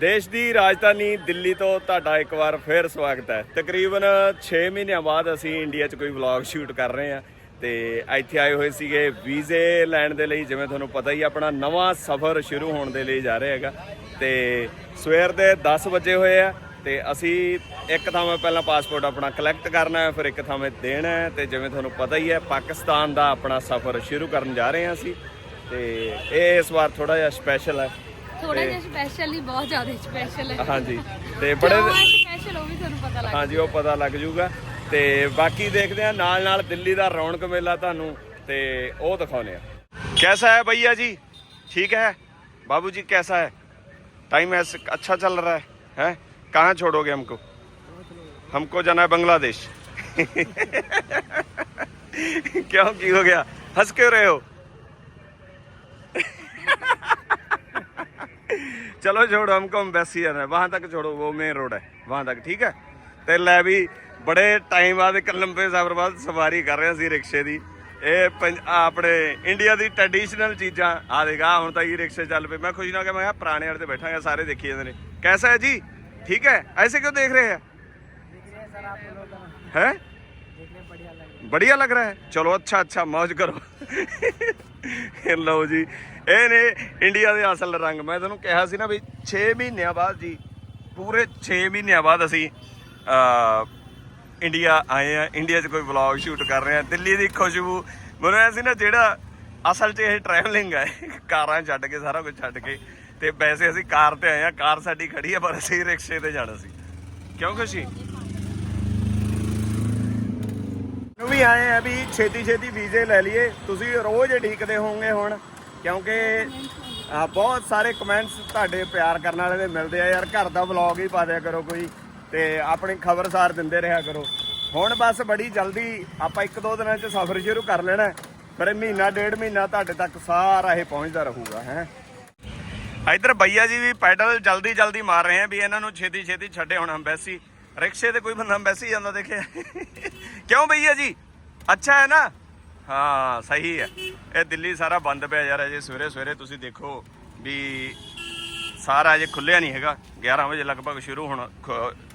ਦੇਸ਼ ਦੀ ਰਾਜਧਾਨੀ ਦਿੱਲੀ ਤੋਂ ਤੁਹਾਡਾ ਇੱਕ ਵਾਰ ਫੇਰ ਸਵਾਗਤ ਹੈ। ਤਕਰੀਬਨ 6 ਮਹੀਨਿਆਂ ਬਾਅਦ ਅਸੀਂ ਇੰਡੀਆ 'ਚ ਕੋਈ ਵਲੌਗ ਸ਼ੂਟ ਕਰ ਰਹੇ ਹਾਂ ਤੇ ਇੱਥੇ ਆਏ ਹੋਏ ਸੀਗੇ ਵੀਜ਼ੇ ਲੈਣ ਦੇ ਲਈ। ਜਿਵੇਂ ਤੁਹਾਨੂੰ ਪਤਾ ਹੀ ਹੈ, ਆਪਣਾ ਨਵਾਂ ਸਫ਼ਰ ਸ਼ੁਰੂ ਹੋਣ ਦੇ ਲਈ ਜਾ ਰਿਹਾ ਹੈਗਾ। ਤੇ ਸਵੇਰ ਦੇ 10 ਵਜੇ ਹੋਏ ਆ ਤੇ ਅਸੀਂ ਇੱਕ ਥਾਂ ਪਹਿਲਾਂ ਪਾਸਪੋਰਟ ਆਪਣਾ ਕਲੈਕਟ ਕਰਨਾ ਹੈ ਫਿਰ ਇੱਕ ਥਾਵੇਂ ਦੇਣਾ ਹੈ। ਤੇ ਜਿਵੇਂ ਤੁਹਾਨੂੰ ਪਤਾ ਹੀ ਹੈ ਪਾਕਿਸਤਾਨ ਦਾ ਆਪਣਾ ਸਫ਼ਰ ਸ਼ੁਰੂ ਕਰਨ ਜਾ ਰਹੇ ਹਾਂ ਅਸੀਂ। ਤੇ ਇਹ ਇਸ ਵਾਰ ਥੋੜਾ ਜਿਹਾ ਸਪੈਸ਼ਲ ਹੈ। ਥੋੜਾ ਜਿਹਾ ਸਪੈਸ਼ਲ ਹੀ ਬਹੁਤ ਜ਼ਿਆਦਾ ਸਪੈਸ਼ਲ ਹੈ ਹਾਂਜੀ ਤੇ ਬੜੇ ਸਪੈਸ਼ਲ ਉਹ ਵੀ ਤੁਹਾਨੂੰ ਪਤਾ ਲੱਗ ਹਾਂਜੀ ਉਹ ਪਤਾ ਲੱਗ ਜਾਊਗਾ ਤੇ ਬਾਕੀ ਦੇਖਦੇ ਆ ਨਾਲ ਨਾਲ ਦਿੱਲੀ ਦਾ ਰੌਣਕ ਮੇਲਾ ਤੁਹਾਨੂੰ ਤੇ ਉਹ ਦਿਖਾਉਨੇ ਆ कैसा है भैया जी ठीक है बाबूजी कैसा है टाइम ऐसे अच्छा चल रहा है हैं कहाँ छोड़ोगे हमको हमको जाना है बांग्लादेश क्यों की हो गया हंस क्यों रहे हो चलो छोड़ो हमको एम्बेसी जाना है वहां तक छोड़ो वो मेन रोड है वहां तक ठीक है ਤੇ ਲੈ ਵੀ ਬੜੇ ਟਾਈਮ ਬਾਅਦ ਇੱਕ ਲੰਬੇ ਸਫ਼ਰ ਬਾਅਦ ਸਵਾਰੀ ਕਰ ਰਹੇ ਸੀ ਰਿਕਸ਼ੇ ਦੀ ਇਹ ਪੰਜ- ਆਹ ਆਪਣੇ ਇੰਡੀਆ ਦੀ ਟ੍ਰੈਡੀਸ਼ਨਲ ਚੀਜ਼ਾਂ ਆ ਦੇਖਾ ਹੁਣ ਤਾਂ ਇਹ ਰਿਕਸ਼ੇ ਚੱਲ ਪਏ ਮੈਂ ਖੁਸ਼ ਨਾ ਕਿ ਮੈਂ ਕਿਹਾ ਪੁਰਾਣੇ ਵਾਲੇ ਤੇ ਬੈਠਾਂਗਾ ਸਾਰੇ ਦੇਖੀ ਜਾਂਦੇ ਨੇ ਕੈਸਾ ਹੈ ਜੀ ਠੀਕ ਹੈ ਐਸੇ क्यों देख रहे हैं है बढ़िया लग रहा है चलो अच्छा अच्छा मौज करो ਲਓ ਜੀ ਇਹ ਨੇ ਇੰਡੀਆ ਦੇ ਅਸਲ ਰੰਗ। ਮੈਂ ਤੁਹਾਨੂੰ ਕਿਹਾ ਸੀ ਨਾ ਵੀ 6 ਮਹੀਨਿਆਂ ਬਾਅਦ ਜੀ, ਪੂਰੇ 6 ਮਹੀਨਿਆਂ ਬਾਅਦ ਅਸੀਂ ਇੰਡੀਆ ਆਏ ਆ ਇੰਡੀਆ 'ਚ ਕੋਈ ਵਲੌਗ ਸ਼ੂਟ ਕਰ ਰਹੇ ਆ ਦਿੱਲੀ ਦੀ ਖੁਸ਼ਬੂ। ਮੈਨੂੰ ਐ ਸੀ ਨਾ ਜਿਹੜਾ ਅਸਲ 'ਚ ਇਹ ਟਰੈਵਲਿੰਗ ਹੈ ਕਾਰਾਂ ਛੱਡ ਕੇ, ਸਾਰਾ ਕੁਝ ਛੱਡ ਕੇ। ਤੇ ਵੈਸੇ ਅਸੀਂ ਕਾਰ ਤੇ ਆਏ ਆ ਕਾਰ ਸਾਡੀ ਖੜੀ ਆ, ਪਰ ਅਸੀਂ ਰਿਕਸ਼ੇ ਤੇ ਜਾਣਾ ਸੀ। ਕਿਉਂ ਖੁਸ਼ੀ? ਨੂੰ ਵੀ ਆਏ ਆ ਵੀ ਛੇਤੀ ਛੇਤੀ ਵੀਜ਼ੇ ਲੈ ਲਈਏ। ਤੁਸੀਂ ਰੋਜ਼ ਢੀਕਦੇ ਹੋਵੋਗੇ ਹੁਣ। ਕਿਉਂਕਿ ਆ, ਬਹੁਤ ਸਾਰੇ ਕਮੈਂਟਸ ਤੁਹਾਡੇ ਪਿਆਰ ਕਰਨ ਵਾਲੇ ਦੇ ਮਿਲਦੇ ਆ ਯਾਰ ਘਰ ਦਾ ਵਲੌਗ ਹੀ ਪਾ ਦਿਆ ਕਰੋ ਕੋਈ ਤੇ ਆਪਣੀ ਖਬਰਸਾਰ ਦਿੰਦੇ ਰਿਹਾ ਕਰੋ। ਹੁਣ ਬਸ ਬੜੀ ਜਲਦੀ ਆਪਾਂ ਇੱਕ ਦੋ ਦਿਨਾਂ 'ਚ ਸਫ਼ਰ ਸ਼ੁਰੂ ਕਰ ਲੈਣਾ ਹੈ। ਫਿਰ ਇਹ ਮਹੀਨਾ ਡੇਢ ਮਹੀਨਾ ਤੁਹਾਡੇ ਤੱਕ ਸਾਰਾ ਇਹ ਪਹੁੰਚਦਾ ਰਹੂਗਾ ਹੈ। ਇਧਰ ਭਈਆ ਜੀ ਵੀ ਪੈਡਲ ਜਲਦੀ ਜਲਦੀ ਮਾਰ ਰਹੇ ਆ ਵੀ ਇਹਨਾਂ ਨੂੰ ਛੇਤੀ ਛੇਤੀ ਛੱਡੇ ਹੁਣ ਅੰਬੈਸੀ। ਰਿਕਸ਼ੇ ਤੇ ਕੋਈ ਬੰਦਾ ਅੰਬੈਸੀ ਜਾਂਦਾ ਦੇਖਿਆ। ਕਿਉਂ ਭਈਆ ਜੀ? ਅੱਛਾ ਹੈ ਨਾ? ਹਾਂ, ਸਹੀ ਹੈ। ਇਹ ਦਿੱਲੀ ਸਾਰਾ ਬੰਦ ਪਿਆ ਯਾਰ, ਅਜੇ ਸਵੇਰੇ ਸਵੇਰੇ ਤੁਸੀਂ ਦੇਖੋ ਵੀ ਸਾਰਾ ਅਜੇ ਖੁੱਲਿਆ ਨਹੀਂ ਹੈਗਾ। 11 ਵਜੇ ਲਗਭਗ ਸ਼ੁਰੂ ਹੋਣਾ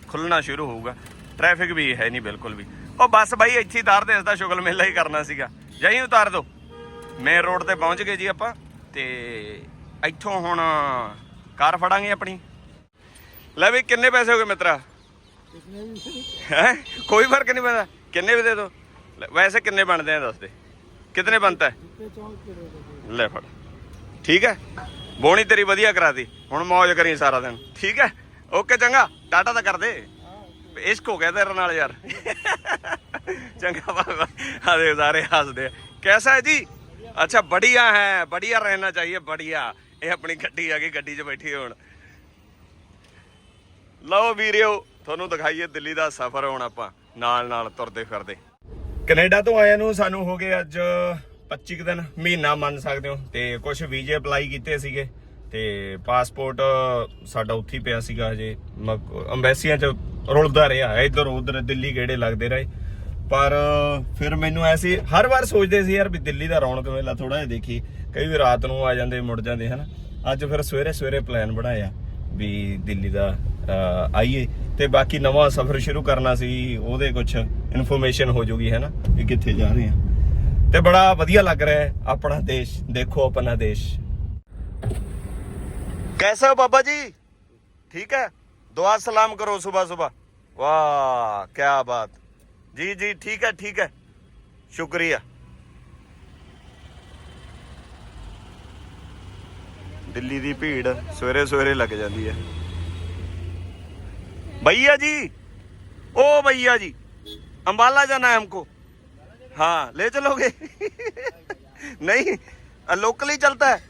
ਖੁੱਲਣਾ ਸ਼ੁਰੂ ਹੋਊਗਾ। ਟ੍ਰੈਫਿਕ ਵੀ ਹੈ ਨਹੀਂ ਬਿਲਕੁਲ ਵੀ। ਉਹ ਬਸ ਬਾਈ ਇੱਥੇ ਹੀ ਉਤਾਰ ਦੇ ਇਸ ਦਾ ਸ਼ੁਗਲ ਮੇਲਾ ਹੀ ਕਰਨਾ ਸੀਗਾ। ਜਹੀਂ ਉਤਾਰ ਦੋ। ਮੇਨ ਰੋਡ ਤੇ ਪਹੁੰਚ ਗਏ ਜੀ ਆਪਾਂ, ਤੇ ਇੱਥੋਂ ਹੁਣ ਕਾਰ ਫੜਾਂਗੇ ਆਪਣੀ। ਲੈ ਵੀ, ਕਿੰਨੇ ਪੈਸੇ ਹੋ ਗਏ ਮਿੱਤਰਾ? ਹੈ? ਕੋਈ ਫ਼ਰਕ ਨਹੀਂ ਪੈਂਦਾ। ਕਿੰਨੇ ਵੀ ਦੇ ਦੋ। ਵੈਸੇ ਕਿੰਨੇ ਬਣਦੇ ਆ, ਦੱਸ ਦੇ। ਕਿਤਨੇ ਬਣਤਾ ਹੈ? ਲੈ ਫੜ। ਠੀਕ ਹੈ? ਬੋਣੀ ਤੇਰੀ ਵਧੀਆ ਕਰਾਤੀ। ਹੁਣ ਮौज ਕਰੀ ਸਾਰਾ ਦਿਨ। ਠੀਕ ਹੈ? ਓਕੇ, ਚੰਗਾ। ਟਾਟਾ ਤਾਂ ਕਰ ਦੇ ਇਸ਼ਕ ਹੋ ਗਿਆ ਤੇਰੇ ਨਾਲ ਯਾਰ। ਚੰਗਾ, ਬਾਬਾ। ਆ ਦੇ ਸਾਰੇ ਹੱਸਦੇ ਆ। ਕੈਸਾ ਹੈ ਜੀ? ਅੱਛਾ, ਬੜੀਆ ਹੈ। ਬੜੀਆ ਰਹਿਣਾ ਚਾਹੀਏ, ਬੜੀਆ। ਇਹ ਆਪਣੀ ਗੱਡੀ ਆ ਗਈ, ਗੱਡੀ 'ਚ ਬੈਠੀ ਹੁਣ। ਲਓ ਵੀਰਿਓ, ਤੁਹਾਨੂੰ ਦਿਖਾਈਏ ਦਿੱਲੀ ਦਾ ਸਫ਼ਰ ਹੁਣ ਆਪਾਂ। ਨਾਲ ਨਾਲ ਤੁਰਦੇ ਫਿਰਦੇ। ਕੈਨੇਡਾ ਤੋਂ ਆਇਆ ਨੂੰ ਸਾਨੂੰ ਹੋ ਗਏ ਅੱਜ 25 ਕੁ ਦਿਨ, ਮਹੀਨਾ ਮੰਨ ਸਕਦੇ ਹੋ। ਤੇ ਕੁਝ ਵੀਜ਼ੇ ਅਪਲਾਈ ਕੀਤੇ ਸੀਗੇ ਤੇ ਪਾਸਪੋਰਟ ਸਾਡਾ ਉੱਥੇ ਹੀ ਪਿਆ ਸੀਗਾ ਹਜੇ। ਅੰਬੈਸੀਆਂ 'ਚ ਰੁਲਦਾ ਰਿਹਾ, ਇੱਧਰ ਉੱਧਰ ਦਿੱਲੀ ਗੇੜੇ ਲੱਗਦੇ ਰਹੇ। ਪਰ ਫਿਰ ਮੈਨੂੰ ਐਸੀ ਹਰ ਵਾਰ ਸੋਚਦੇ ਸੀ ਯਾਰ ਵੀ ਦਿੱਲੀ ਦਾ ਰੌਣਕ ਮੇਲਾ ਥੋੜਾ ਜਿਹਾ ਦੇਖੀ ਕਈ ਵੀ ਰਾਤ ਨੂੰ ਆ ਜਾਂਦੇ, ਮੁੜ ਜਾਂਦੇ, ਹਨ। ਅੱਜ ਫਿਰ ਸਵੇਰੇ ਸਵੇਰੇ ਪਲਾਨ ਬਣਾਇਆ। ਵੀ ਦਿੱਲੀ ਦਾ ਆਈਏ। ਤੇ ਬਾਕੀ ਨਵਾਂ ਸਫ਼ਰ ਸ਼ੁਰੂ ਕਰਨਾ ਸੀ, ਉਹਦੇ ਕੁਝ ਇਨਫੋਰਮੇਸ਼ਨ ਹੋ ਜੂਗੀ, ਹੈ ਨਾ ਕਿ ਕਿੱਥੇ ਜਾ ਰਹੇ ਆ। ਤੇ ਬੜਾ ਵਧੀਆ ਲੱਗ ਰਿਹਾ ਆਪਣਾ ਦੇਸ਼, ਦੇਖੋ ਆਪਣਾ ਦੇਸ਼। ਕੈਸਾ ਬਾਬਾ ਜੀ? ਠੀਕ ਹੈ? ਦੁਆ ਸਲਾਮ ਕਰੋ ਸਵੇਰ ਸਵੇਰ ਵਾਹ ਕੀ ਬਾਤ। ਜੀ ਜੀ, ਠੀਕ ਹੈ ਠੀਕ ਹੈ। ਸ਼ੁਕਰੀਆ। ਦਿੱਲੀ ਦੀ ਭੀੜ ਸਵੇਰੇ ਸਵੇਰੇ ਲੱਗ ਜਾਂਦੀ ਹੈ भैया जी ओ भैया जी अंबाला जाना है हमको हाँ ले चलोगे नहीं लोकल ही चलता है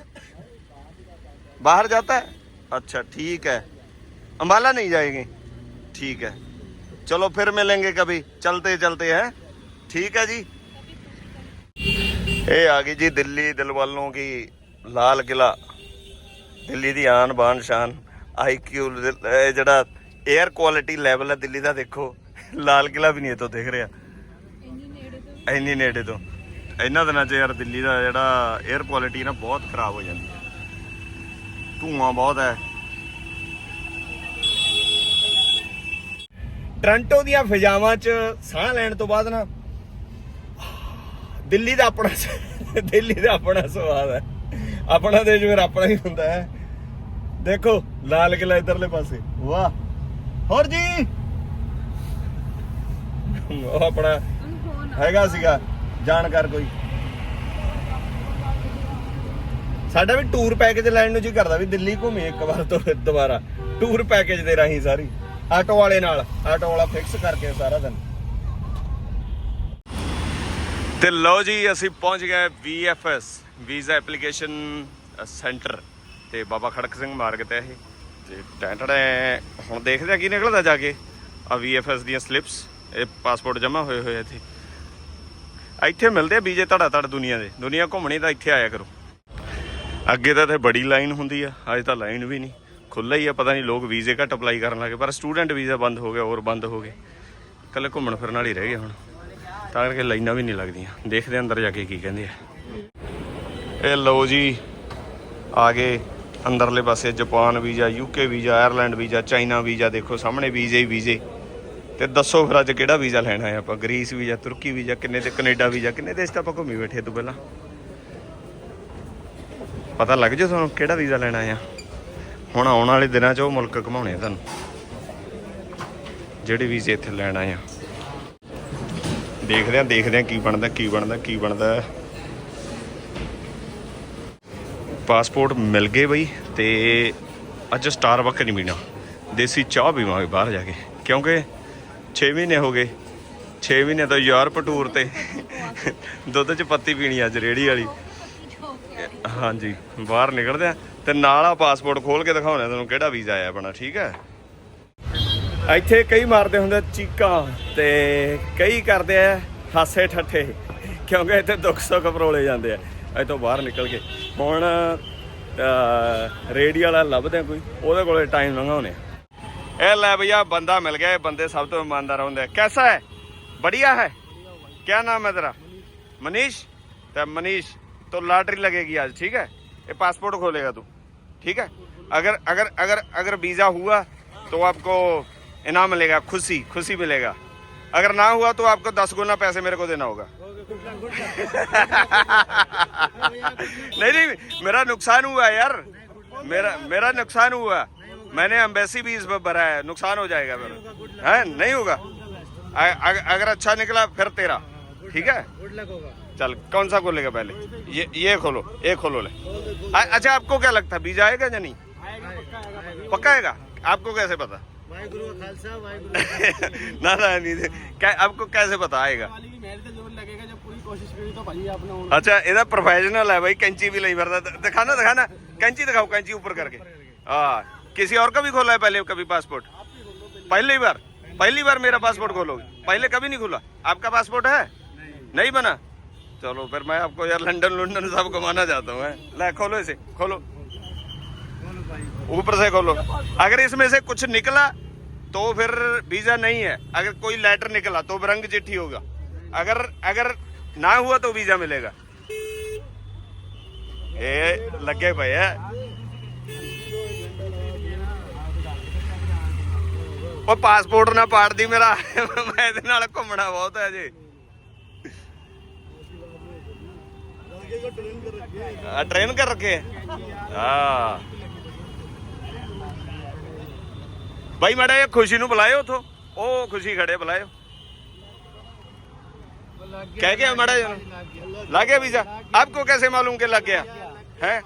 बाहर जाता है अच्छा ठीक है अंबाला नहीं जाएंगे ठीक है चलो फिर मिलेंगे कभी चलते चलते हैं ठीक है जी ਇਹ ਆ ਗਈ ਜੀ ਦਿੱਲੀ ਦਿਲ ਵਾਲੋਂ ਕੀ ਲਾਲ ਕਿਲਾ ਦਿੱਲੀ ਦੀ ਆਨ ਬਾਨ ਸ਼ਾਨ ਆਈਕਿਊ ਜਿਹੜਾ 에ਅਰ ਕੁਆਲਿਟੀ ਲੈਵਲ ਹੈ ਦਿੱਲੀ ਦਾ ਦੇਖੋ ਲਾਲ ਕਿਲਾ ਵੀ ਨਹੀਂ ਇਤੋਂ ਦਿਖ ਰਿਹਾ। ਇੰਨੀ ਨੇੜੇ ਤੋਂ? ਇਹਨਾਂ ਦਿਨਾਂ 'ਚ ਯਾਰ ਦਿੱਲੀ ਦਾ ਜਿਹੜਾ 에ਅਰ ਕੁਆਲਿਟੀ ਨਾ ਬਹੁਤ ਖਰਾਬ ਹੋ ਜਾਂਦੀ ਹੈ। ਧੂਆਂ ਬਹੁਤ ਹੈ। ਟ੍ਰਾਂਟੋ ਦੀਆਂ ਫਿਜ਼ਾਵਾਂ 'ਚ ਸਾਹ ਲੈਣ ਤੋਂ ਬਾਅਦ ਨਾ ਦਿੱਲੀ ਦਾ ਆਪਣਾ ਦਿੱਲੀ ਦਾ ਆਪਣਾ ਸਵਾਦ ਹੈ। ਆਪਣਾ ਦੇਸ਼ ਫਿਰ ਆਪਣਾ ਹੀ ਹੁੰਦਾ ਹੈ। ਦੇਖੋ, ਲਾਲ ਕਿਲਾ ਇਧਰਲੇ ਪਾਸੇ। ਵਾਹ। ਹੋਰ ਜੀ? ਉਹ ਆਪਣਾ ਹੈਗਾ ਸੀਗਾ, ਜਾਣਕਾਰ ਕੋਈ। ਸਾਡਾ ਵੀ ਟੂਰ ਪੈਕੇਜ ਲੈਣ ਨੂੰ ਜੀ ਕਰਦਾ ਵੀ ਦਿੱਲੀ ਘੁੰਮੀ ਇੱਕ ਵਾਰ ਤੋਂ ਫਿਰ ਦੁਬਾਰਾ। ਟੂਰ ਪੈਕੇਜ ਦੇ ਰਾਹੀਂ ਸਾਰੀ। ਆਟੋ ਵਾਲੇ ਨਾਲ, ਆਟੋ ਵਾਲਾ ਫਿਕਸ ਕਰਕੇ ਸਾਰਾ ਦਿਨ। ਤੇ ਲਓ ਜੀ, ਅਸੀਂ ਪਹੁੰਚ ਗਏ VFS ਵੀਜ਼ਾ ਐਪਲੀਕੇਸ਼ਨ ਸੈਂਟਰ। ਤੇ ਬਾਬਾ ਖੜਕ ਸਿੰਘ ਮਾਰਗ ਤੇ ਇਹ। ਤੇ ਟੈਂਟੜੇ ਹੁਣ ਦੇਖਦੇ ਆ ਕੀ ਨਿਕਲਦਾ ਜਾ ਕੇ। ਆ VFS ਦੀਆਂ ਸਲਿੱਪਸ ਇਹ ਪਾਸਪੋਰਟ ਜਮ੍ਹਾਂ ਹੋਏ ਹੋਏ ਇੱਥੇ। ਇੱਥੇ ਮਿਲਦੇ ਆ ਵੀਜ਼ੇ ਧੜਾ ਧੜ ਦੁਨੀਆ ਦੇ। ਦੁਨੀਆ ਘੁੰਮਣੀ ਤਾਂ ਇੱਥੇ ਆਇਆ ਕਰੋ। ਅੱਗੇ ਤਾਂ ਇੱਥੇ ਬੜੀ ਲਾਈਨ ਹੁੰਦੀ ਆ, ਅੱਜ ਤਾਂ ਲਾਈਨ ਵੀ ਨਹੀਂ। ਖੁੱਲਾ ਹੀ ਆ, ਪਤਾ ਨਹੀਂ ਲੋਕ ਵੀਜ਼ੇ ਘੱਟ ਅਪਲਾਈ ਕਰਨ ਲੱਗੇ ਪਰ ਸਟੂਡੈਂਟ ਵੀਜ਼ਾ ਬੰਦ ਹੋ ਗਿਆ, ਹੋਰ ਬੰਦ ਹੋ ਗਏ। ਇਕੱਲੇ ਘੁੰਮਣ ਫਿਰਨ ਵਾਲੇ ਰਹਿ ਗਏ ਹੁਣ। ਤਾਂ ਕਰਕੇ ਲਾਈਨਾਂ ਵੀ ਨਹੀਂ ਲੱਗਦੀਆਂ। ਦੇਖਦੇ ਅੰਦਰ ਜਾ ਕੇ ਕੀ ਕਹਿੰਦੇ ਆ। ਇਹ ਲਓ ਜੀ, ਆ ਗਏ ਅੰਦਰਲੇ ਪਾਸੇ Japan visa UK visa Ireland visa China visa, ਦੇਖੋ ਸਾਹਮਣੇ ਵੀਜ਼ੇ ਹੀ ਵੀਜ਼ੇ। ਤੇ ਦੱਸੋ ਫਿਰ ਅੱਜ ਕਿਹੜਾ ਵੀਜ਼ਾ ਲੈਣਾ ਹੈ ਆਪਾਂ? ਗ੍ਰੀਸ ਵੀਜ਼ਾ, ਤੁਰਕੀ ਵੀਜ਼ਾ, ਕਿੰਨੇ ਤੇ ਕੈਨੇਡਾ ਵੀਜ਼ਾ, ਕਿੰਨੇ ਦੇਸ਼ ਤਾਂ ਆਪਾਂ ਘੁੰਮੀ ਬੈਠੇ ਤੋਂ ਪਹਿਲਾਂ? ਪਤਾ ਲੱਗ ਜਾ ਤੁਹਾਨੂੰ ਕਿਹੜਾ ਵੀਜ਼ਾ ਲੈਣਾ ਆ। ਹੁਣ ਆਉਣ ਵਾਲੇ ਦਿਨਾਂ 'ਚ ਉਹ ਮੁਲਕ ਘਮਾਉਣੇ ਆ ਤੁਹਾਨੂੰ। ਜਿਹੜੇ ਵੀਜ਼ੇ ਇੱਥੇ ਲੈਣਾ ਆ। ਦੇਖਦੇ ਆ ਦੇਖਦੇ ਆ ਕੀ ਬਣਦਾ ਕੀ ਬਣਦਾ ਕੀ ਬਣਦਾ। ਪਾਸਪੋਰਟ ਮਿਲ ਗਏ ਬਈ ਤੇ ਅੱਜ ਸਟਾਰਬਕ ਨਹੀਂ ਪੀਣਾ ਦੇਸੀ ਚਾਹ ਪੀਵਾਂਗੇ ਬਾਹਰ ਜਾ ਕੇ। ਕਿਉਂਕਿ 6 ਮਹੀਨੇ ਹੋ ਗਏ। 6 ਮਹੀਨੇ ਤੋਂ ਯੂਰਪ ਟੂਰ ਤੇ। ਦੁੱਧ 'ਚ ਪੱਤੀ ਪੀਣੀ ਅੱਜ ਰੇੜੀ ਵਾਲੀ। ਹਾਂਜੀ, ਬਾਹਰ ਨਿਕਲਦੇ ਆ ਤੇ ਨਾਲ ਆ ਪਾਸਪੋਰਟ ਖੋਲ ਕੇ ਦਿਖਾਉਣਾ ਤੁਹਾਨੂੰ ਕਿਹੜਾ ਵੀਜ਼ਾ ਆਇਆ ਆਪਣਾ, ਠੀਕ ਹੈ ਇੱਥੇ ਕਈ ਮਾਰਦੇ ਹੁੰਦੇ ਚੀਕਾਂ ਤੇ ਕਈ ਕਰਦੇ ਆ ਹਾਸੇ ਠੱਠੇ, ਕਿਉਂਕਿ ਇੱਥੇ ਦੁੱਖ ਸੁੱਖ ਪਰੋਲੇ ਜਾਂਦੇ ਆ। ਇਹ ਤੋਂ ਬਾਹਰ ਨਿਕਲ ਕੇ ਹੁਣ ਅਹ, ਰੇੜੀ ਵਾਲਾ ਲੱਭਦੇ ਆ ਕੋਈ ਉਹਦੇ ਕੋਲੇ ਟਾਈਮ ਲੰਘਾਉਣੇ ਇਹ ਲੈ ਭਈਆ ਬੰਦਾ ਮਿਲ ਗਿਆ ਇਹ ਬੰਦੇ ਸਭ ਤੋਂ ਇਮਾਨਦਾਰ ਹੁੰਦੇ ਆ ਕੈਸਾ ਹੈ बढ़िया है क्या नाम है तेरा मनीष तो मनीष तो लॉटरी लगेगी आज ठीक है ये पासपोर्ट खोलेगा तू ठीक है अगर अगर अगर अगर वीजा हुआ तो आपको इनाम मिलेगा खुशी खुशी मिलेगा अगर ना हुआ तो आपको दस गुना पैसे मेरे को देना होगा नहीं नहीं मेरा नुकसान हुआ यार। मेरा मेरा नुकसान हुआ मैंने अम्बेसी भी इस पर भरा है। नुकसान हो जाएगा मेरा। है? नहीं होगा। अगर अच्छा निकला फिर तेरा। ठीक है? चल कौन सा खोलेगा पहले? ये ये खोलो ये खोलो ले। अच्छा आपको क्या लगता है बीज आएगा या नहीं? पक्का आएगा? आपको कैसे पता? ना ना नहीं आपको कैसे पता आएगा? अच्छा ਕਰੀ ਤਾਂ ਭਾਜੀ ਆਪਣਾ ਹੁਣ ਅੱਛਾ ਇਹਦਾ ਪ੍ਰੋਫੈਸ਼ਨਲ दिखाना ਬਾਈ ਕੈਂਚੀ ਵੀ ਲਈ ਫਿਰਦਾ करके। हाँ किसी और का भी खोला है पहले कभी पासपोर्ट पहली बार? पहली बार मेरा पासपोर्ट खोलोगे? पहले कभी नहीं खुला? आपका पासपोर्ट है? नहीं, नहीं बना? चलो फिर मैं आपको यार लंदन लंदन सब घुमाना चाहता हूँ ला खोलो इसे खोलो। ऊपर से खोलो। अगर इसमें से कुछ निकला तो फिर वीज़ा नहीं है। अगर कोई लेटर निकला तो रंग चिट्ठी होगा। अगर अगर ना हुआ तो वीजा मिलेगा ये लगे पए है ਉਹ ਪਾਸਪੋਰਟ ਨਾ ਪਾੜਦੀ ਮੇਰਾ ਮੈਂ ਇਹਦੇ ਨਾਲ ਘੁੰਮਣਾ ਬਹੁਤ ਹੈ ਜੀ ਆ ਟ੍ਰੇਨ ਕਰ ਰੱਖੇ ਹਾਂ ਭਾਈ ਮਾੜਾ ਇਹ ਖੁਸ਼ੀ ਨੂੰ ਬੁਲਾਇਓ ਉਥੋਂ ਉਹ ਖੁਸ਼ੀ ਖੜੇ ਬੁਲਾਇਓ कह गया मैडम लग। गया वीज़ा आपको कैसे मालूम के लग गया? है?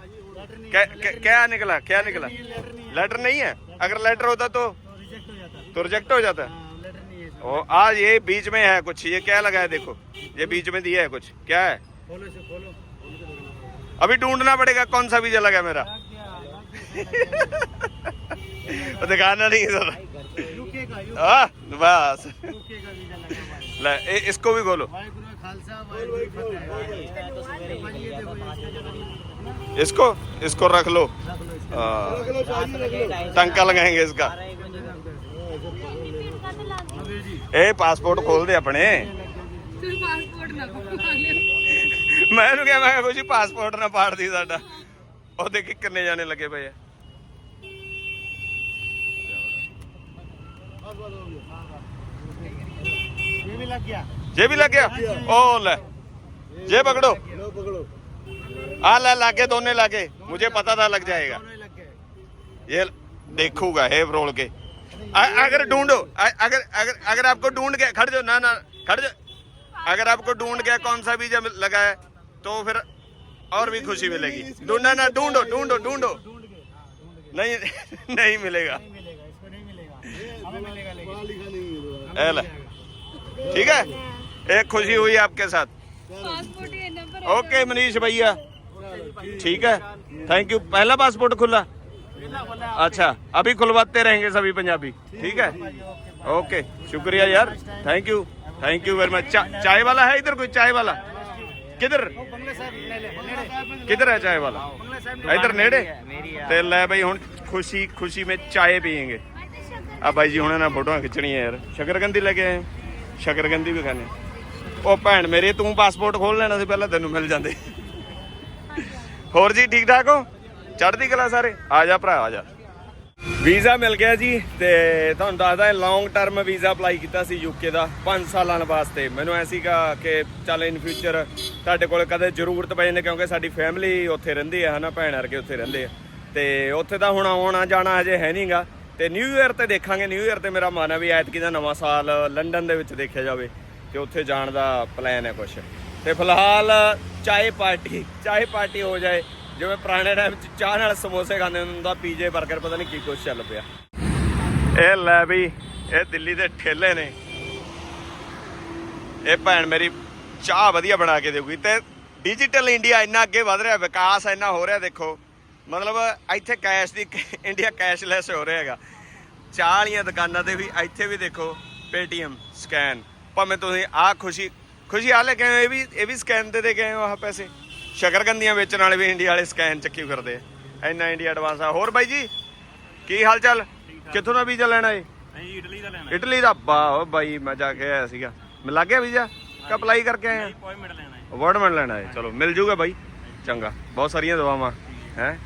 क्या निकला? क्या निकला? लेटर नहीं। है? अगर लेटर होता तो? तो रिजेक्ट हो जाता। तो ओ आज ये बीच में है कुछ। ये क्या लगा है देखो? ये बीच में दिया है कुछ। क्या है? अभी ढूंढना पड़ेगा कौन सा वीज़ा लगा मेरा। दिखाना नहीं सर हाँ, बस। ਲਗਾ ਭਾਈ ले ए- इसको भी खोलो ਵਾਹਿਗੁਰੂ ਦਾ ਖਾਲਸਾ ਵਾਹਿਗੁਰੂ ਦਾ ਫਤਿਹ ਭਾਈ ਇਹ ਦੇਖੋ इसका जगह इसको इसको रख लो हाँ, टंका लगाएंगे इसका ਇਹ ਪਾਸਪੋਰਟ ਖੋਲ ਦੇ ਆਪਣੇ ਤੁਸੀਂ ਪਾਸਪੋਰਟ ਨਾ ਖਵਾ ਲਿਓ ਮੈਂ ਇਹਨੂੰ ਕਿਹਾ ਮੈਂ ਕਿਹਾ ਕੁਝ ਪਾਸਪੋਰਟ ਨਾ ਪਾੜਦੀ ਸਾਡਾ ਉਹ ਦੇਖੀ ਕਿੰਨੇ ਜਾਣੇ ਲੱਗੇ ਪਏ ਆ ये भी लग गया? लग गया ओ ले। ये पकड़ो। आ ले लागे दोनों लागे। मुझे पता था लग जाएगा। ही गए। ये देखूगा हे रोल के। अगर ढूंढो अगर अगर अगर आपको ढूंढ गया खड़ जाओ ना ना खड़ जाओ। अगर आपको ढूंढ गया कौन सा बीजा लगा है तो फिर और भी खुशी मिलेगी। ढूंढना ना ढूंढो ढूंढो ढूंढो। हाँ नहीं नहीं मिलेगा ठीक है एक खुशी हुई आपके साथ ओके मनीष भैया ठीक है थैंक यू पहला पासपोर्ट खुला अच्छा अभी खुलवाते रहेंगे सभी पंजाबी ठीक है ओके शुक्रिया यार thank you thank you very much चा, चाय वाला है इधर कोई चाय वाला किधर किधर है चाय वाला इधर नेड़े ਤੇ ਲੈ ਬਈ ਹੁਣ ਖੁਸ਼ੀ ਖੁਸ਼ੀ ਵਿੱਚ ਚਾਏ ਪੀਏਗੇ ਆ ਬਾਈ ਜੀ ਹੁਣੇ ਨਾ ਫੋਟੋਆਂ ਖਿੱਚਣੀਆਂ ਯਾਰ ਸ਼ਕਰਕੰਦੀ ਲੈ ਕੇ ਆਏ ਸ਼ਕਰਗੰਦੀ ਵੀ ਖਾਣੇ ਉਹ ਭੈਣ ਮੇਰੇ, ਤੂੰ ਪਾਸਪੋਰਟ ਖੋਲ ਲੈਣਾ ਸੀ, ਪਹਿਲਾਂ ਤੈਨੂੰ ਮਿਲ ਜਾਂਦੇ। ਹੋਰ ਜੀ, ਠੀਕ ਠਾਕ ਹੋ? ਚੜ੍ਹਦੀ ਕਲਾ ਸਾਰੇ? ਆ ਜਾ ਭਰਾ, ਆ ਜਾ। ਵੀਜ਼ਾ ਮਿਲ ਗਿਆ ਜੀ, ਤੇ ਤੁਹਾਨੂੰ ਦੱਸਦਾ ਲੌਂਗ ਟਰਮ ਵੀਜ਼ਾ ਅਪਲਾਈ ਕੀਤਾ ਸੀ ਯੂਕੇ ਦਾ 5 ਸਾਲਾਂ ਵਾਸਤੇ। ਮੈਨੂੰ ਐ ਸੀਗਾ ਕਿ ਚੱਲ ਇਨ ਫਿਊਚਰ ਤੁਹਾਡੇ ਕੋਲ ਕਦੇ ਜ਼ਰੂਰਤ ਪੈ ਜਾਂਦੇ, ਕਿਉਂਕਿ ਸਾਡੀ ਫੈਮਿਲੀ ਉੱਥੇ ਰਹਿੰਦੀ ਹੈ ਹਨਾ, ਭੈਣ ਵਰਗੇ ਉੱਥੇ ਰਹਿੰਦੇ ਆ। ਤੇ ਉੱਥੇ ਤਾਂ ਹੁਣ ਆਉਣਾ ਜਾਣਾ ਹਜੇ ਹੈ ਨਹੀਂਗਾ ਤੇ ਨਿਊ ਇਅਰ ਤੇ ਦੇਖਾਂਗੇ। ਨਿਊ ਇਅਰ ਤੇ ਮੇਰਾ ਮਨ ਹੈ ਵੀ ਐਤਕੀ ਦਾ ਨਵਾਂ ਸਾਲ ਲੰਡਨ ਦੇ ਵਿੱਚ ਦੇਖਿਆ ਜਾਵੇ ਤੇ ਉੱਥੇ ਜਾਣ ਦਾ ਪਲਾਨ ਹੈ ਕੁਛ। ਤੇ ਫਿਲਹਾਲ ਚਾਏ ਪਾਰਟੀ ਚਾਏ ਪਾਰਟੀ ਹੋ ਜਾਏ। ਜਿਵੇਂ ਪੁਰਾਣੇ ਟਾਈਮ ਚ ਚਾਹ ਨਾਲ ਸਮੋਸੇ ਖਾਂਦੇ ਹੁੰਦਾ ਪੀਜੇ 버ਗਰ ਪਤਾ ਨਹੀਂ ਕੀ ਕੁਛ ਚੱਲ ਪਿਆ। ਇਹ ਲੈ ਵੀ, ਇਹ ਦਿੱਲੀ ਦੇ ਠੇਲੇ ਨੇ। ਇਹ ਭੈਣ ਮੇਰੀ ਚਾਹ ਵਧੀਆ ਬਣਾ ਕੇ ਦੇਊਗੀ। ਤੇ ਡਿਜੀਟਲ ਇੰਡੀਆ ਇੰਨਾ ਅੱਗੇ ਵਧ ਰਿਹਾ, ਵਿਕਾਸ ਇੰਨਾ ਹੋ ਰਿਹਾ, ਦੇਖੋ। ਮਤਲਬ ਇੱਥੇ ਕੈਸ਼ ਦੀ ਇੰਡੀਆ ਕੈਸ਼ਲੈਸ ਹੋ ਰਿਹਾ ਹੈਗਾ। ਚਾਹ ਵਾਲੀਆਂ ਦੁਕਾਨਾਂ ਤੇ ਵੀ ਇੱਥੇ ਵੀ ਦੇਖੋ ਪੇਟੀਐਮ ਸਕੈਨ ਭਾਵੇਂ ਤੁਸੀਂ ਆ ਖੁਸ਼ੀ ਖੁਸ਼ੀ ਆ ਲੈ ਕੇ ਇਹ ਵੀ ਇਹ ਵੀ ਸਕੈਨ ਤੇ ਦੇ ਗਏ ਹੋ ਆਹ ਪੈਸੇ। ਸ਼ਕਰਗੰਦੀਆਂ ਵੇਚਣ ਵਾਲੇ ਵੀ ਇੰਡੀਆ ਵਾਲੇ ਸਕੈਨ ਚੱਕੀ ਕਰਦੇ ਆ? ਇੰਨਾ ਇੰਡੀਆ ਐਡਵਾਂਸ ਆ। ਹੋਰ ਬਾਈ ਜੀ ਕੀ ਹਾਲ ਚਾਲ ਕਿੱਥੋਂ ਦਾ ਵੀਜ਼ਾ ਲੈਣਾ ਏ ਨਹੀਂ ਇਟਲੀ ਦਾ ਲੈਣਾ ਇਟਲੀ ਦਾ? ਵਾਹ ਬਾਈ ਮੈਂ ਜਾ ਕੇ ਆਇਆ ਸੀਗਾ। ਮੈਂ ਲੱਗ ਗਿਆ ਵੀਜ਼ਾ ਕਿ ਅਪਲਾਈ ਕਰਕੇ ਆਇਆ ਅਪਾਇੰਟਮੈਂਟ ਲੈਣਾ ਹੈ ਅਪਾਇੰਟਮੈਂਟ ਲੈਣਾ ਹੈ ਚਲੋ ਮਿਲ ਜੂਗਾ ਬਾਈ। ਚੰਗਾ। ਬਹੁਤ ਸਾਰੀਆਂ ਦਵਾਵਾਂ ਹੈ?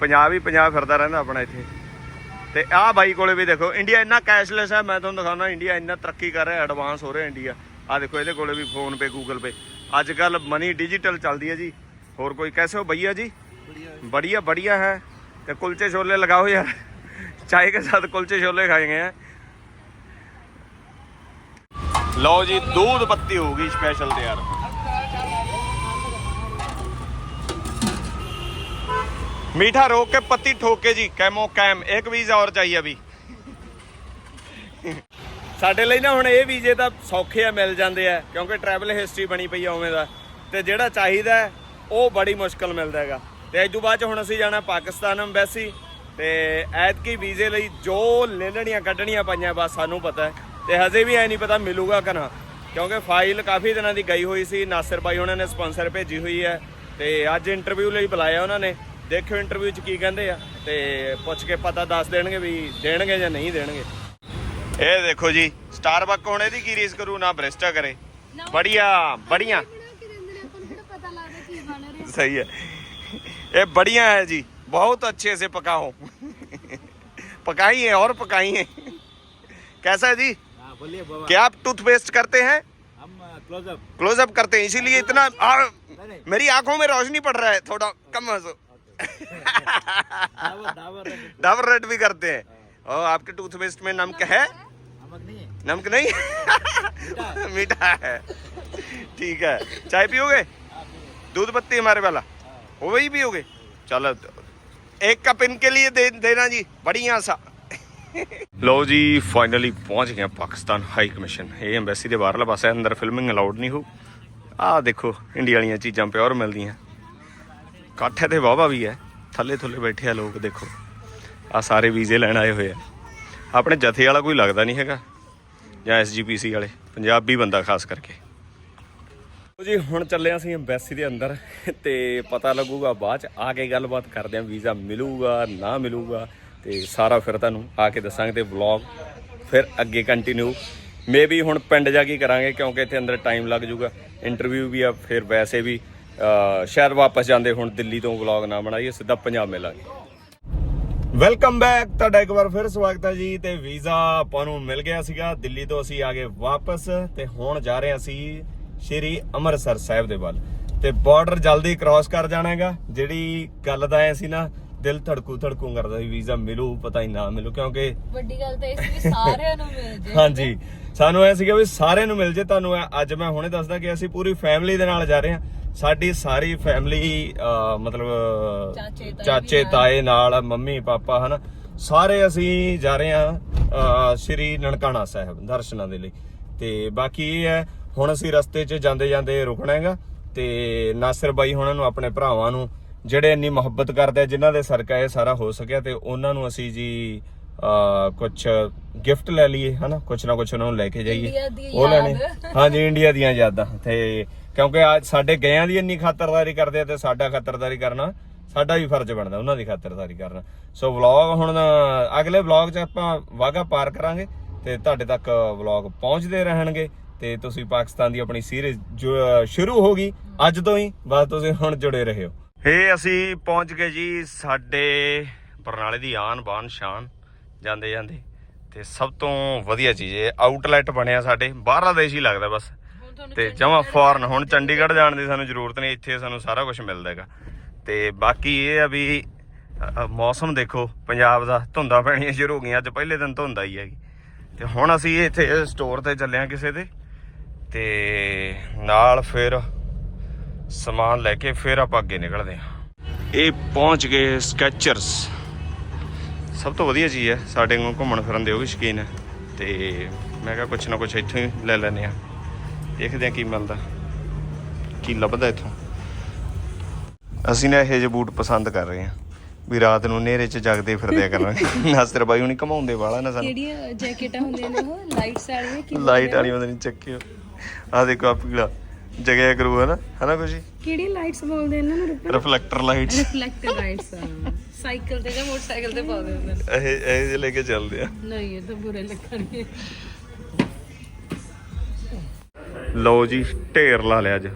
ਪੰਜਾਬ ਹੀ ਪੰਜਾਬ ਫਿਰਦਾ ਰਹਿੰਦਾ ਆਪਣਾ ਇੱਥੇ। ਤੇ ਆਹ ਬਾਈ ਕੋਲੇ ਵੀ ਦੇਖੋ ਇੰਡੀਆ ਇੰਨਾ ਕੈਸ਼ਲੈਸ ਹੈ ਮੈਂ ਤੁਹਾਨੂੰ ਦਿਖਾਉਣਾ ਇੰਡੀਆ ਇੰਨਾ ਤਰੱਕੀ ਕਰ ਰਿਹਾ ਐਡਵਾਂਸ ਹੋ ਰਿਹਾ ਇੰਡੀਆ ਆਹ ਦੇਖੋ ਇਹਦੇ ਕੋਲੇ ਵੀ ਫੋਨ ਪੇ ਗੂਗਲ ਪੇ ਅੱਜ ਕੱਲ ਮਨੀ ਡਿਜੀਟਲ ਚੱਲਦੀ ਹੈ ਜੀ। ਹੋਰ ਕੋਈ ਕੈਸੇ ਹੋ ਬਈਆ ਜੀ? ਬੜੀਆ ਬੜੀਆ ਹੈ। ਤੇ ਕੁਲਚੇ ਛੋਲੇ ਲਗਾਓ ਯਾਰ। ਚਾਏ ਕੇ ਸਾਥ ਕੁਲਚੇ ਛੋਲੇ ਖਾਏ ਗਏ ਆ। ਲਓ ਜੀ ਦੂਧ ਪੱਤੀ ਹੋ ਗਈ ਸਪੈਸ਼ਲ ਤੇ ਯਾਰ मीठा रोक के पत्ती ठोक के जी कैमो कैम एक वीजा और चाहिए अभी ਸਾਡੇ ਲਈ ਨਾ ਹੁਣ ਇਹ ਵੀਜ਼ੇ ਤਾਂ ਸੌਖੇ ਆ ਮਿਲ ਜਾਂਦੇ ਆ ਕਿਉਂਕਿ ਟਰੈਵਲ ਹਿਸਟਰੀ ਬਣੀ ਪਈ ਆ ਉਵੇਂ ਦਾ ਤੇ ਜਿਹੜਾ ਚਾਹੀਦਾ ਹੈ, ਉਹ ਬੜੀ ਮੁਸ਼ਕਲ ਮਿਲਦਾ ਹੈਗਾ ਤੇ ਇਸ ਤੋਂ ਬਾਅਦ ਚ ਹੁਣ ਅਸੀਂ ਜਾਣਾ ਪਾਕਿਸਤਾਨ ਐਮਬੈਸੀ ਤੇ ਐਤਕੀ ਵੀਜ਼ੇ ਲਈ ਜੋ ਲੈਣੀਆਂ ਕੱਢਣੀਆਂ ਪਈਆਂ ਬਸ ਸਾਨੂੰ ਪਤਾ ਹੈ ਤੇ ਹਜੇ ਵੀ ਐ ਨਹੀਂ ਪਤਾ ਮਿਲੂਗਾ ਕਿ ਨਾ ਕਿਉਂਕਿ ਫਾਈਲ ਕਾਫੀ ਦਿਨਾਂ ਦੀ ਗਈ ਹੋਈ ਸੀ ਨਾਸਿਰ ਭਾਈ ਉਹਨਾਂ ਨੇ ਸਪਾਂਸਰ ਭੇਜੀ ਹੋਈ ਹੈ ਤੇ ਅੱਜ ਇੰਟਰਵਿਊ ਲਈ ਬੁਲਾਇਆ ਉਹਨਾਂ ਨੇ ਦੇਖਿਓ ਇੰਟਰਵਿਊ 'ਚ ਕੀ ਕਹਿੰਦੇ ਆ ਤੇ ਪੁੱਛ ਕੇ ਪਤਾ ਦੱਸ ਦੇਣਗੇ ਵੀ ਦੇਣਗੇ ਜਾਂ ਨਹੀਂ ਦੇਣਗੇ ਇਹ ਦੇਖੋ ਜੀ ਸਟਾਰਬਕ ਹੁਣ ਇਹਦੀ ਕੀ ਰੀਸ ਕਰੂ ਨਾ ਬ੍ਰਿਸਟਾ ਕਰੇ ਬੜੀਆ ਬੜੀਆਂ ਬਣਾ ਕੇ ਦਿੰਦੇ ਨੇ ਆਪਾਂ ਨੂੰ ਕਿਹੜਾ ਪਤਾ ਲੱਗਦਾ ਕੀ ਬਣ ਰਿਹਾ सही है ये बढ़िया है जी बहुत अच्छे से पकाओ पकाई है और पकाई है कैसा है जी हाँ बोलिए बाबा क्या आप टूथपेस्ट करते हैं हम क्लोजअप क्लोजअप करते हैं इसीलिए इतना आ, नहीं। मेरी आंखों में रोशनी पड़ रहा है थोड़ा कम हंसो डाबर डाबर डाबर रेड भी करते हैं और आपके टूथपेस्ट में नमक है नमक नहीं है नमक नहीं मीठा है ठीक है चाय पियोगे दूध पत्ती हमारे वाला वो वही पियोगे चलो एक कप इनके लिए दे देना जी बढ़िया सा ਲਓ ਜੀ ਫਾਈਨਲੀ ਪਹੁੰਚ ਗਏ ਹਾਂ ਪਾਕਿਸਤਾਨ ਹਾਈ ਕਮਿਸ਼ਨ ਇਹ ਐਮਬੈਸੀ ਦੇ ਬਾਹਰਲਾ ਪਾਸੇ ਅੰਦਰ ਫਿਲਮਿੰਗ ਅਲਾਉਡ ਨਹੀਂ ਹੋ ਆਹ ਦੇਖੋ ਇੰਡੀਆ ਵਾਲੀਆਂ ਚੀਜ਼ਾਂ ਪਿਓਰ ਮਿਲਦੀਆਂ ਇਕੱਠ ਤੇ ਵਾਹਵਾ ਵੀ ਹੈ। ਥੱਲੇ ਥੱਲੇ ਬੈਠੇ ਆ ਲੋਕ, ਦੇਖੋ। ਆ ਸਾਰੇ ਵੀਜ਼ੇ ਲੈਣ ਆਏ ਹੋਏ ਆ। ਆਪਣੇ ਜਥੇ ਵਾਲਾ ਕੋਈ ਲੱਗਦਾ ਨਹੀਂ ਹੈਗਾ, ਜਾਂ ਐਸਜੀਪੀਸੀ ਵਾਲੇ, ਪੰਜਾਬੀ ਬੰਦਾ ਖਾਸ ਕਰਕੇ। ਲਓ ਜੀ, ਹੁਣ ਚੱਲੇ ਹਾਂ ਅਸੀਂ ਐਮਬੈਸੀ ਦੇ ਅੰਦਰ, ਤੇ ਪਤਾ ਲੱਗੂਗਾ ਬਾਅਦ ਚ ਆ ਕੇ ਗੱਲਬਾਤ ਕਰਦੇ ਹਾਂ, ਵੀਜ਼ਾ ਮਿਲੂਗਾ, ਨਾ ਮਿਲੂਗਾ, ਤੇ ਸਾਰਾ ਫਿਰ ਤੁਹਾਨੂੰ ਆ ਕੇ ਦੱਸਾਂਗੇ ਤੇ ਵਲੌਗ ਫਿਰ ਅੱਗੇ ਕੰਟੀਨਿਊ ਮੇਬੀ ਹੁਣ ਪਿੰਡ ਜਾ ਕੇ ਕਰਾਂਗੇ, ਕਿਉਂਕਿ ਇੱਥੇ ਅੰਦਰ ਟਾਈਮ ਲੱਗ ਜਾਊਗਾ ਇੰਟਰਵਿਊ ਵੀ ਆ, ਫਿਰ ਵੈਸੇ ਵੀ ਸ਼ਾਇਦ ਵਾਪਸ ਜਾਂਦੇ ਹੁਣ ਦਿੱਲੀ ਤੋਂ ਵਲੌਗ ਨਾ ਬਣਾਈਏ ਸਿੱਧਾ ਪੰਜਾਬ ਮਿਲਾਂਗੇ ਵੈਲਕਮ ਬੈਕ ਤੁਹਾਡਾ ਇੱਕ ਵਾਰ ਫਿਰ ਸਵਾਗਤ ਹੈ ਜੀ ਤੇ ਵੀਜ਼ਾ ਆਪਾਂ ਨੂੰ ਮਿਲ ਗਿਆ ਸੀਗਾ ਦਿੱਲੀ ਤੋਂ ਅਸੀਂ ਆ ਗਏ ਵਾਪਸ ਤੇ ਹੁਣ ਜਾ ਰਹੇ ਅਸੀਂ ਸ਼੍ਰੀ ਅੰਮ੍ਰਿਤਸਰ ਸਾਹਿਬ ਦੇ ਵੱਲ। ਤੇ ਬਾਰਡਰ ਜਲਦੀ ਕ੍ਰਾਸ ਕਰ ਜਾਣਾ ਹੈਗਾ ਜਿਹੜੀ ਗੱਲ ਦਾ ਐ ਸੀ ਨਾ ਦਿਲ ਧੜਕੂ ਧੜਕੂ ਕਰਦਾ ਸੀ ਵੀਜ਼ਾ ਮਿਲੂ ਪਤਾ ਹੀ ਨਾ ਮਿਲੂ ਕਿਉਂਕਿ ਵੱਡੀ ਗੱਲ ਤਾਂ ਇਹ ਸੀ ਵੀ ਸਾਰਿਆਂ ਨੂੰ ਮਿਲ ਜੇ। ਹਾਂਜੀ ਸਾਨੂੰ ਐ ਸੀਗਾ ਵੀ ਸਾਰਿਆਂ ਨੂੰ ਮਿਲ ਜੇ ਤੁਹਾਨੂੰ ਅੱਜ ਮੈਂ ਹੁਣੇ ਦੱਸਦਾ ਕਿ ਅਸੀਂ ਪੂਰੀ ਫੈਮਿਲੀ ਦੇ ਨਾਲ ਜਾ ਰਹੇ ਹਾਂ। ਸਾਡੀ ਸਾਰੀ ਫੈਮਿਲੀ ਮਤਲਬ ਚਾਚੇ, ਤਾਏ ਨਾਲ। ਮੰਮੀ ਪਾਪਾ ਹਨਾ? ਸਾਰੇ ਅਸੀਂ ਜਾ ਰਹੇ ਹਾਂ ਸ਼੍ਰੀ ਨਨਕਾਣਾ ਸਾਹਿਬ ਦਰਸ਼ਨਾਂ ਦੇ ਲਈ। ਤੇ ਬਾਕੀ ਇਹ ਹੈ ਹੁਣ ਅਸੀਂ ਰਸਤੇ 'ਚ ਜਾਂਦੇ ਜਾਂਦੇ ਰੁਕਣਾ ਹੈਗਾ ਤੇ ਨਾਸਿਰ ਬਾਈ ਹੁਣਾਂ ਨੂੰ ਆਪਣੇ ਭਰਾਵਾਂ ਨੂੰ ਜਿਹੜੇ ਇੰਨੀ ਮੁਹੱਬਤ ਕਰਦੇ ਆ ਜਿਨ੍ਹਾਂ ਦੇ ਸਰਕਾ ਇਹ ਸਾਰਾ ਹੋ ਸਕਿਆ ਤੇ ਉਹਨਾਂ ਨੂੰ ਅਸੀਂ ਜੀ ਕੁਝ ਗਿਫਟ ਲੈ ਲਈਏ ਹਨਾ? ਕੁਝ ਨਾ ਕੁਝ ਉਹਨਾਂ ਨੂੰ ਲੈ ਕੇ ਜਾਈਏ। ਉਹ ਲੈਣੇ। ਹਾਂਜੀ ਇੰਡੀਆ ਦੀਆਂ ਯਾਦਾਂ। ਤੇ ਕਿਉਂਕਿ ਅੱਜ ਸਾਡੇ ਗਿਆਂ ਦੀ ਇੰਨੀ ਖਾਤਰਦਾਰੀ ਕਰਦੇ ਆ ਤੇ ਸਾਡਾ ਖਾਤਰਦਾਰੀ ਕਰਨਾ, ਸਾਡਾ ਵੀ ਫਰਜ਼ ਬਣਦਾ, ਉਹਨਾਂ ਦੀ ਖਾਤਰਦਾਰੀ ਕਰਨਾ। ਸੋ ਵਲੌਗ ਹੁਣ, ਅਗਲੇ ਵਲੌਗ 'ਚ ਆਪਾਂ ਵਾਗਾ ਪਾਰ ਕਰਾਂਗੇ ਤੇ ਤੁਹਾਡੇ ਤੱਕ ਵਲੌਗ ਪਹੁੰਚਦੇ ਰਹਿਣਗੇ ਤੇ ਤੁਸੀਂ ਪਾਕਿਸਤਾਨ ਦੀ ਆਪਣੀ ਸੀਰੀਜ਼ ਜੋ, ਸ਼ੁਰੂ ਹੋ ਗਈ, ਅੱਜ ਤੋਂ ਹੀ, ਬਸ ਤੁਸੀਂ ਹੁਣ ਜੁੜੇ ਰਹੋ ਇਹ ਅਸੀਂ ਪਹੁੰਚ ਗਏ ਜੀ ਸਾਡੇ ਬਰਨਾਲੇ ਦੀ ਆਨ ਬਾਨ ਸ਼ਾਨ ਜਾਂਦੇ ਜਾਂਦੇ ਤੇ ਸਭ ਤੋਂ ਵਧੀਆ ਚੀਜ਼ ਇਹ ਆਊਟਲੈਟ ਬਣਿਆ ਸਾਡੇ, ਬਾਹਰਲਾ ਦੇਸ਼ ਹੀ ਲੱਗਦਾ ਬਸ। ਤੇ ਜਮਾ ਫੋਰਨ ਹੁਣ ਚੰਡੀਗੜ੍ਹ ਜਾਣ ਦੀ ਸਾਨੂੰ ਜ਼ਰੂਰਤ ਨਹੀਂ ਇੱਥੇ ਸਾਨੂੰ ਸਾਰਾ ਕੁਝ ਮਿਲਦਾ ਹੈਗਾ। ਤੇ ਬਾਕੀ ਇਹ ਆ ਵੀ ਮੌਸਮ ਦੇਖੋ ਪੰਜਾਬ ਦਾ ਧੁੰਦਾਂ ਪੈਣੀਆਂ ਸ਼ੁਰੂ ਹੋ ਗਈਆਂ ਅੱਜ ਪਹਿਲੇ ਦਿਨ ਧੁੰਦ ਆਈ ਹੈਗੀ। ਤੇ ਹੁਣ ਅਸੀਂ ਇੱਥੇ ਸਟੋਰ ਤੇ ਚੱਲੇ ਆ ਕਿਸੇ ਦੇ ਤੇ ਨਾਲ ਫਿਰ ਸਮਾਨ ਲੈ ਕੇ ਫਿਰ ਆਪਾਂ ਅੱਗੇ ਨਿਕਲਦੇ ਆ ਇਹ ਪਹੁੰਚ ਗਏ ਸਕੈਚਰਸ ਸਭ ਤੋਂ ਵਧੀਆ ਚੀਜ਼ ਹੈ ਸਾਡੇ ਨੂੰ ਘੁੰਮਣ ਫਿਰਨ ਦੇ ਉਹ ਵੀ ਸ਼ੌਕੀਨ ਹੈ। ਤੇ ਮੈਂ ਕਿਹਾ ਕੁਛ ਨਾ ਕੁਛ ਇੱਥੋਂ ਹੀ ਲੈ ਲੈਨੇ ਆ ਦੇਖਦੇ ਆ ਕੀ ਮਿਲਦਾ। ਕੀ ਲੱਭਦਾ ਇੱਥੋਂ। ਅਸੀਂ ਨਾ ਇਹੋ ਜਿਹੇ ਬੂਟ ਪਸੰਦ ਕਰ ਰਹੇ ਆ ਵੀ ਰਾਤ ਨੂੰ ਹਨੇਰੇ 'ਚ ਜਗਦੇ ਫਿਰਦੇ ਕਰਾਂਗੇ ਨਾਸਰ ਬਾਈ ਹੁਣੀ ਘਮਾਉਂਦੇ ਵਾਲਾ ਨਾ ਸਾਨੂੰ। ਕਿਹੜੀਆਂ ਜੈਕਟਾਂ ਹੁੰਦੀਆਂ ਨੇ ਉਹ? ਲਾਈਟਸ ਵਾਲੀਆਂ ਕਿ ਲਾਈਟ ਵਾਲੀ ਉਹਦੇ ਨਹੀਂ ਚੱਕਿਓ ਆ ਦੇਖੋ ਆ ਪੀਲਾ। ਜਗਿਆ ਕਰੂ ਹਨਾ? ਹਨਾ ਖੁਸ਼ੀ? ਕਿਹੜੀ ਲਾਈਟਸ ਬੋਲਦੇ ਇਹਨਾਂ ਨੂੰ? Reflector lights reflective lights cycle ਤੇ ਜਾਂ ਮੋਟਰਸਾਈਕਲ ਤੇ ਪਾਉਂਦੇ ਹੁੰਦੇ ਨੇ। ਇਹ ਇਹ ਜਿਹੇ ਲੈ ਕੇ ਚੱਲਦੇ ਆ। ਨਹੀਂ ਇਹ ਤਾਂ ਬੁਰੇ ਲੱਗਣਗੇ। ਲਓ ਜੀ ਢੇਰ ਲਾ ਲਿਆ ਅੱਜ।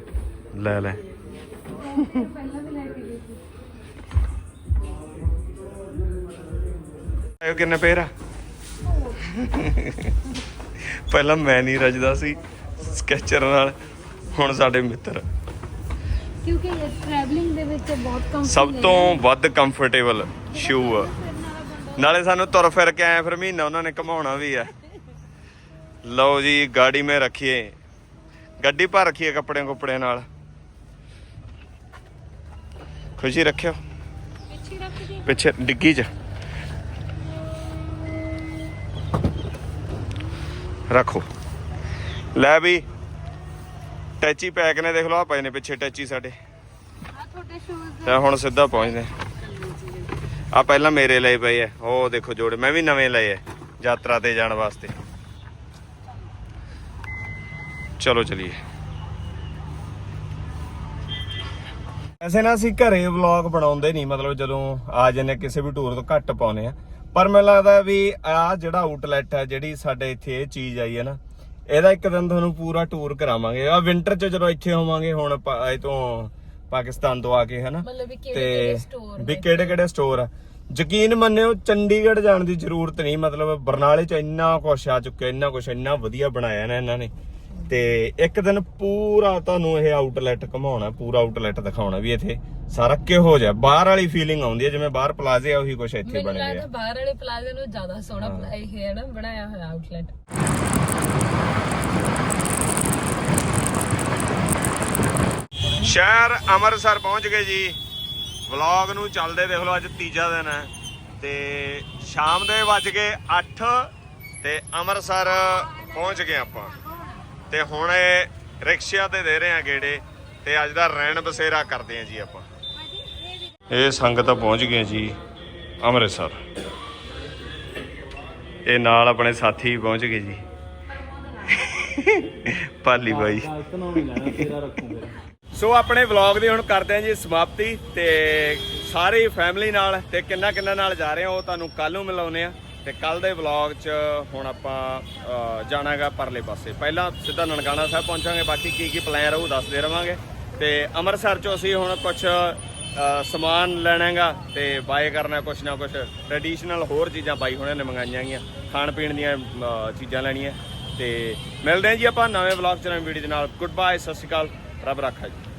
ਲੈ ਲੈ। ਆਇਓ ਕਿੰਨੇ ਪੇਰ ਆ? ਪਹਿਲਾਂ ਮੈਂ ਨਹੀਂ ਰਜਦਾ ਸੀ ਸਕੈਚਰ ਨਾਲ ਹੁਣ ਸਾਡੇ ਮਿੱਤਰ। ਕਿਉਂਕਿ ਇਹ ਟਰੈਵਲਿੰਗ ਦੇ ਵਿੱਚ ਬਹੁਤ ਕੰਫਰਟ ਸਭ ਤੋਂ ਵੱਧ ਕੰਫਰਟੇਬਲ ਸ਼ੂ ਆ। ਨਾਲੇ ਸਾਨੂੰ ਤੁਰ ਫਿਰ ਕੇ ਆਏ ਫਿਰ ਮਹੀਨਾ ਉਹਨਾਂ ਨੇ ਘਮਾਉਣਾ ਵੀ ਆ। ਲਓ ਜੀ ਗਾੜੀ ਮੇ ਰੱਖੀਏ। ਗੱਡੀ ਭਰ ਰੱਖੀਏ ਕੱਪੜੇ ਕੁੱਪੜੇ ਨਾਲ। ਖੁਸ਼ੀ ਰੱਖਿਓ। ਪਿੱਛੇ ਰੱਖ ਡਿੱਗੀ 'ਚ। ਰੱਖੋ। ਲੈ ਵੀ ਟੈਚੀ ਪੈਕ ਨੇ ਦੇਖ ਲਓ ਆ ਪਏ ਨੇ ਪਿੱਛੇ ਟੈਚੀ ਸਾਡੇ। ਆ ਤੇ ਹੁਣ ਸਿੱਧਾ ਪਹੁੰਚਦੇ ਆ ਪਹਿਲਾਂ ਮੇਰੇ ਲਏ ਪਏ ਐ ਉਹ ਦੇਖੋ ਜੋੜੇ ਮੈਂ ਵੀ ਨਵੇਂ ਲਏ ਐ ਯਾਤਰਾ ਤੇ ਜਾਣ ਵਾਸਤੇ। ਚਲੋ ਚਲੀਏ। ਐਸੇ ਨਾ ਅਸੀਂ ਘਰੇ ਵਲੌਗ ਬਣਾਉਂਦੇ ਨਹੀਂ ਮਤਲਬ ਜਦੋਂ ਆ ਜੰਨੇ ਕਿਸੇ ਵੀ ਟੂਰ ਤੋਂ ਘੱਟ ਪਾਉਨੇ ਆ। ਪਰ ਮੈਨੂੰ ਲੱਗਦਾ ਵੀ ਆ ਜਿਹੜਾ ਆਊਟਲੈਟ ਹੈ ਜਿਹੜੀ ਸਾਡੇ ਇੱਥੇ ਇਹ ਚੀਜ਼ ਆਈ ਹੈ ਨਾ ਇਹਦਾ ਇੱਕ ਦਿਨ ਤੁਹਾਨੂੰ ਪੂਰਾ ਟੂਰ ਕਰਾਵਾਂਗੇ। ਆ ਵਿੰਟਰ ਚ ਜਦੋਂ ਇੱਥੇ ਹੋਵਾਂਗੇ ਹੁਣ ਇਹ ਤੋਂ ਪਾਕਿਸਤਾਨ ਤੋਂ ਆ ਕੇ ਹਨਾ? ਤੇ ਵੀ ਕਿਹੜੇ ਕਿਹੜੇ ਸਟੋਰ ਆ। ਯਕੀਨ ਮੰਨਿਓ ਚੰਡੀਗੜ੍ਹ ਜਾਣ ਦੀ ਜ਼ਰੂਰਤ ਨਹੀਂ ਮਤਲਬ ਬਰਨਾਲੇ ਚ ਇੰਨਾ ਕੁਛ ਆ ਚੁੱਕਿਆ ਇੰਨਾ ਕੁਛ ਇੰਨਾ ਵਧੀਆ ਬਣਾਇਆ ਨਾ ਇਹਨਾਂ ਨੇ। ਤੇ ਇੱਕ ਦਿਨ ਪੂਰਾ ਤੁਹਾਨੂੰ ਇਹ ਆਊਟਲੈਟ ਘਮਾਉਣਾ ਪੂਰਾ ਆਊਟਲੈਟ ਦਿਖਾਉਣਾ ਵੀ ਇੱਥੇ। ਸਾਰਾ ਕਿਹੋ ਜਿਹਾ ਬਾਹਰ ਵਾਲੀ ਫੀਲਿੰਗ ਆਉਂਦੀ ਹੈ ਜਿਵੇਂ ਬਾਹਰ ਪਲਾਜ਼ੇ ਆ ਉਹੀ ਕੁਛ ਇੱਥੇ ਬਣ ਗਿਆ ਬਾਹਰ ਵਾਲੇ ਪਲਾਜ਼ੇ ਨੂੰ ਜ਼ਿਆਦਾ ਸੋਹਣਾ ਇਹ ਹੈ ਨਾ ਬਣਾਇਆ ਹੋਇਆ ਆਊਟਲੈਟ ਸ਼ਹਿਰ ਅੰਮ੍ਰਿਤਸਰ ਪਹੁੰਚ ਗਏ ਜੀ। ਵਲੌਗ ਨੂੰ ਚੱਲਦੇ ਦੇਖ ਲਓ ਅੱਜ ਤੀਜਾ ਦਿਨ ਹੈ। ਤੇ ਸ਼ਾਮ ਦੇ ਵੱਜ ਗਏ 8 ਤੇ ਅੰਮ੍ਰਿਤਸਰ ਪਹੁੰਚ ਗਏ ਆਪਾਂ। ਤੇ ਹੁਣ ਇਹ ਰਿਕਸ਼ਿਆਂ ਤੇ ਦੇ ਰਹੇ ਆ ਗੇੜੇ ਤੇ ਅੱਜ ਦਾ ਰੈਣ ਬਸੇਰਾ ਕਰਦੇ ਆ ਜੀ ਆਪਾਂ। ਇਹ ਸੰਗਤ ਪਹੁੰਚ ਗਏ ਜੀ ਅੰਮ੍ਰਿਤਸਰ। ਇਹ ਨਾਲ ਆਪਣੇ ਸਾਥੀ ਪਹੁੰਚ ਗਏ ਜੀ। ਪਾਲੀ ਬਾਈ। ਸੋ ਆਪਣੇ ਵਲੌਗ ਦੀ ਹੁਣ ਕਰਦੇ ਹਾਂ ਜੀ ਸਮਾਪਤੀ ਤੇ ਸਾਰੀ ਫੈਮਿਲੀ ਨਾਲ ਤੇ ਕਿੰਨਾ ਕਿੰਨਾ ਨਾਲ ਜਾ ਰਹੇ ਆ ਉਹ ਤੁਹਾਨੂੰ ਕੱਲ ਨੂੰ ਮਿਲਾਉਨੇ ਆ। ਤੇ ਕੱਲ ਦੇ ਵਲੌਗ 'ਚ ਹੁਣ ਆਪਾਂ ਅ, ਜਾਣਾਗਾ ਪਰਲੇ ਪਾਸੇ। ਪਹਿਲਾਂ ਸਿੱਧਾ ਨਨਕਾਣਾ ਸਾਹਿਬ ਪਹੁੰਚਾਂਗੇ ਬਾਕੀ ਕੀ ਕੀ ਪਲਾਨ ਰਹੂ ਦੱਸਦੇ ਰਵਾਂਗੇ। ਤੇ ਅੰਮ੍ਰਿਤਸਰ 'ਚੋਂ ਅਸੀਂ ਹੁਣ ਕੁਝ ਅ, ਸਮਾਨ ਲੈਣਾਗਾ ਤੇ ਬਾਏ ਕਰਨਾ ਕੁਛ ਨਾ ਕੁਛ। ਟ੍ਰੈਡੀਸ਼ਨਲ ਹੋਰ ਚੀਜ਼ਾਂ ਬਾਈ ਹੁਣਾਂ ਨੇ ਮੰਗਾਈਆਂ ਗਈਆਂ ਖਾਣ ਪੀਣ ਦੀਆਂ ਚੀਜ਼ਾਂ ਲੈਣੀਆਂ। ਤੇ ਮਿਲਦੇ ਹਾਂ ਜੀ ਆਪਾਂ ਨਵੇਂ ਵਲੌਗ ਚ ਨਵੀਂ ਵੀਡੀਓ ਦੇ ਨਾਲ। ਗੁੱਡ ਬਾਏ ਸਤਿ ਸ਼੍ਰੀ ਅਕਾਲ। ਰੱਬ ਰੱਖਾ ਜੀ।